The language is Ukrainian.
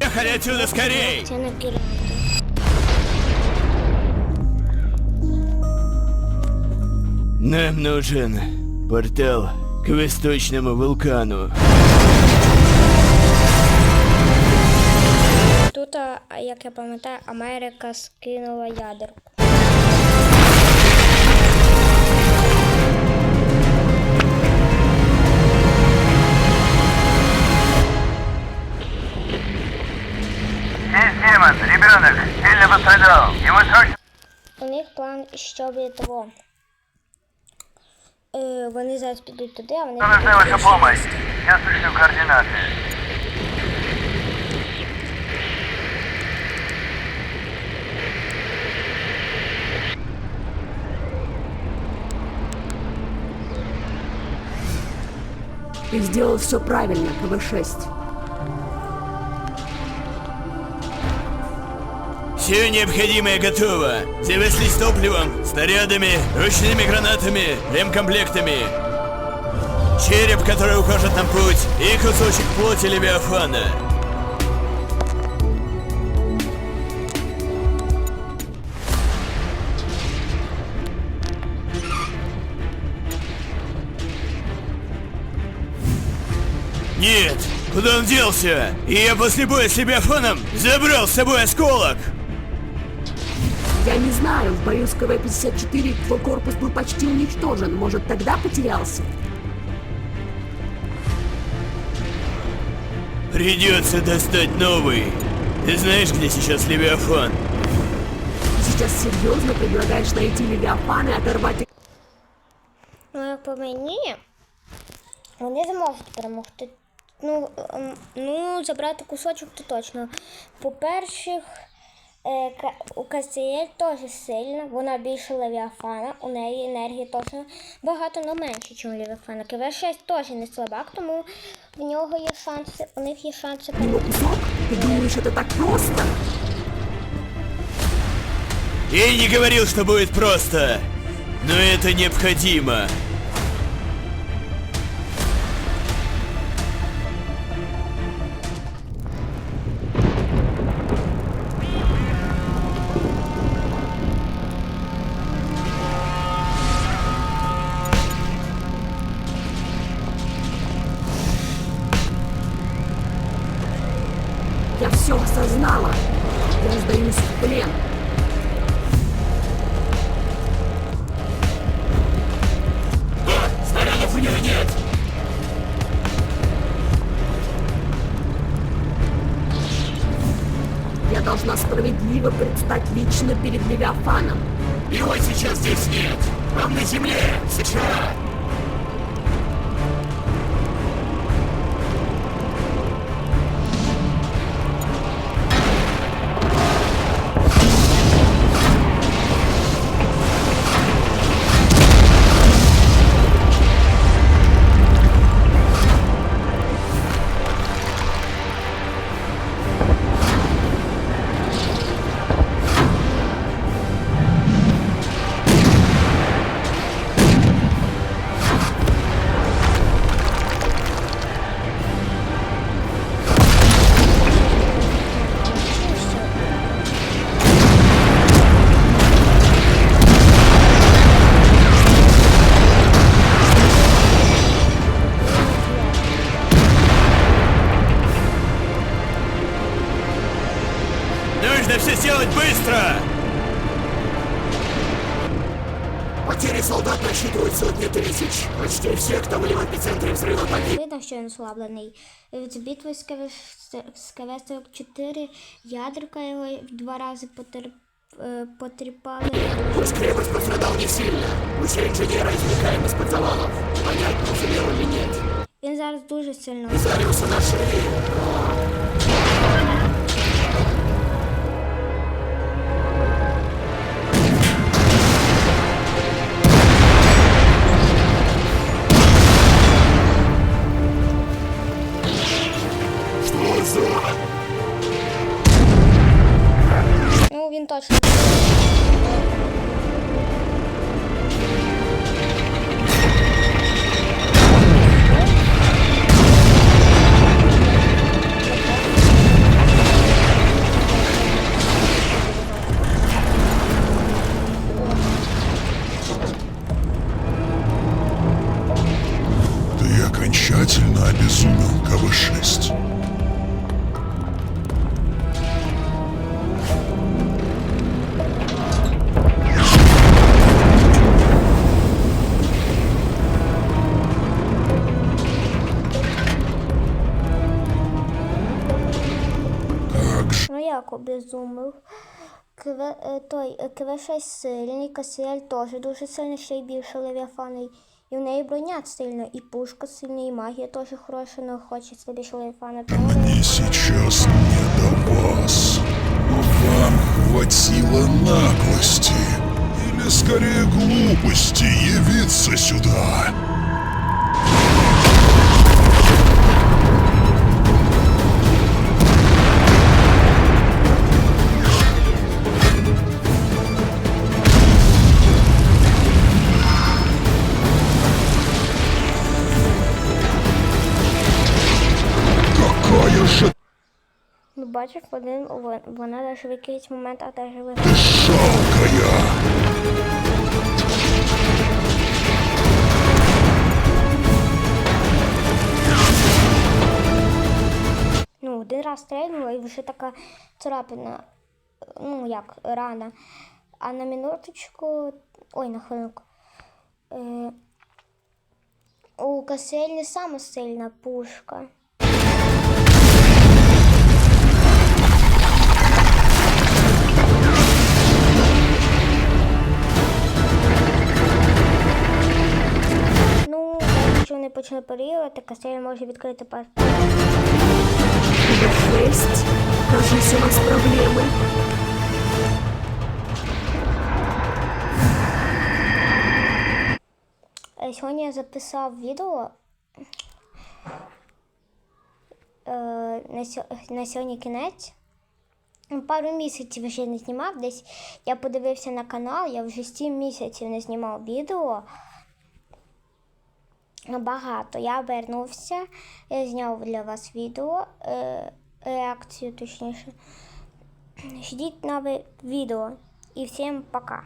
Ехали отсюда скорей! Нам нужен портал к восточному вулкану. Тут, як я пам'ятаю, Америка скинула ядерку. У них план, щоб того. Е, вони зараз підуть туди, а вони нужна ваша помощь. Я слышу координаты. Ты сделал все правильно, КВ-6. Все необходимое готово. Завезлись топливом, снарядами, ручными гранатами, ремкомплектами. Череп, который укажет нам путь, и кусочек плоти Левиафана. Нет, куда он делся? И я после боя с Левиафаном забрал с собой осколок. Я не знаю, в бою с КВ-54 твой корпус был почти уничтожен. Может, тогда потерялся? Придется достать новый. Ты знаешь, где сейчас Левиафан? Ты сейчас серьезно предлагаешь найти Левиафан и оторвать их? Ну, по мені, вони зможуть перемогти. Ну, ем, ну, забрати кусочок то точно. По-перше, у Кастіель теж сильна, вона більше Левіафана, у неї енергії теж багато, але менше, ніж у Левіафана. КВ-6 теж не слабак, тому в нього є шанси, у них є шанси Его кусок? Ты думаешь, это так просто? Я и не говорил, что будет просто. Но это необходимо. Осознала. Я сдаюсь в плен. Снарядов у него нет. Я должна справедливо предстать лично перед Левиафаном. Его сейчас здесь нет. Он на земле. Сейчас. Потери солдат насчитывают сотни тысяч. Почти все, кто были в эпицентре взрыва, погибли. Видно, що він ослаблений. З битви з КВ-44 ядерка його два рази потер... е, потріпали. Пусть крепость пострадал не сильно. Лучше инженера извлекаем из-под завалов. Понять, уцелел или нет. Він зараз дуже сильно. Зарился на шее. Він точно. Ну як обезумив. Кве, е, той е, Кве6 сильний, Касіель теж дуже сильний, ще й більше Левіафана. І в неї броня сильна, і пушка сильна, і магія теж хороша, але хочеться більше Левіафана. Мне сейчас не до вас. Вам хватило наглости, или скорее глупости, явиться сюда. Же ну, бачив один, вона навіть в якийсь момент а теж ви. ты жалкая! Ну, один раз стрельнула і вже така царапина, ну як, рана. А на минуточку, ой, на хвилинку. Е, у Каселі сама сильна пушка. Не почне парірувати, Касель може відкрити пас. Б6. Кажись, у нас проблемы. Е, Сьогодні я записав відео. Е, на, на сьогодні кінець. Пару місяців вже не знімав. Десь я подивився на канал, я вже 7 місяців не знімав відео. Багато. Я обернувся, я зняв для вас відео, е, реакцію точніше. Ждіть нове відео. І всім пока.